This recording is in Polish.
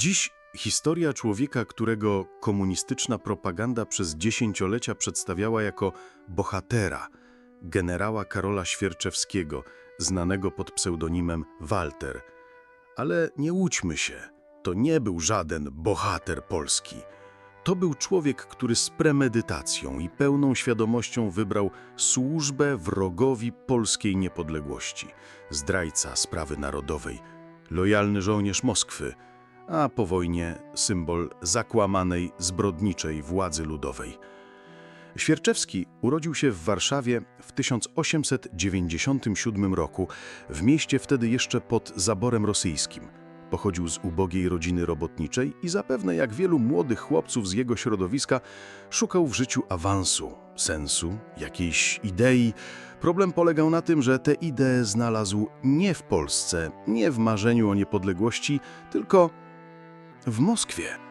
Dziś historia człowieka, którego komunistyczna propaganda przez dziesięciolecia przedstawiała jako bohatera, generała Karola Świerczewskiego, znanego pod pseudonimem Walter. Ale nie łudźmy się, to nie był żaden bohater polski. To był człowiek, który z premedytacją i pełną świadomością wybrał służbę wrogowi polskiej niepodległości, zdrajca sprawy narodowej, lojalny żołnierz Moskwy, a po wojnie symbol zakłamanej, zbrodniczej władzy ludowej. Świerczewski urodził się w Warszawie w 1897 roku, w mieście wtedy jeszcze pod zaborem rosyjskim. Pochodził z ubogiej rodziny robotniczej i zapewne jak wielu młodych chłopców z jego środowiska szukał w życiu awansu, sensu, jakiejś idei. Problem polegał na tym, że tę ideę znalazł nie w Polsce, nie w marzeniu o niepodległości, tylko w Moskwie.